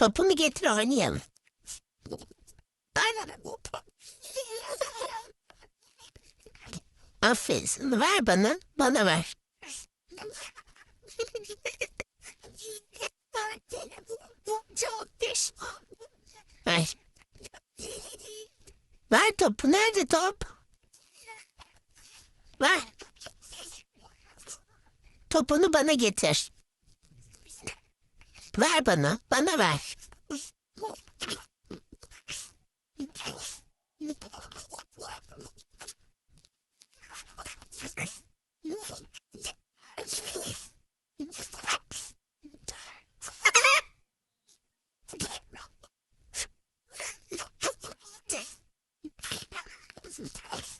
Topunu getir oynayalım. Aferin. Ver bana. Bana ver. Çok pis. Ver. Ver topu. Nerede top? Ver. Topunu bana getir. Ver bana, bana ver.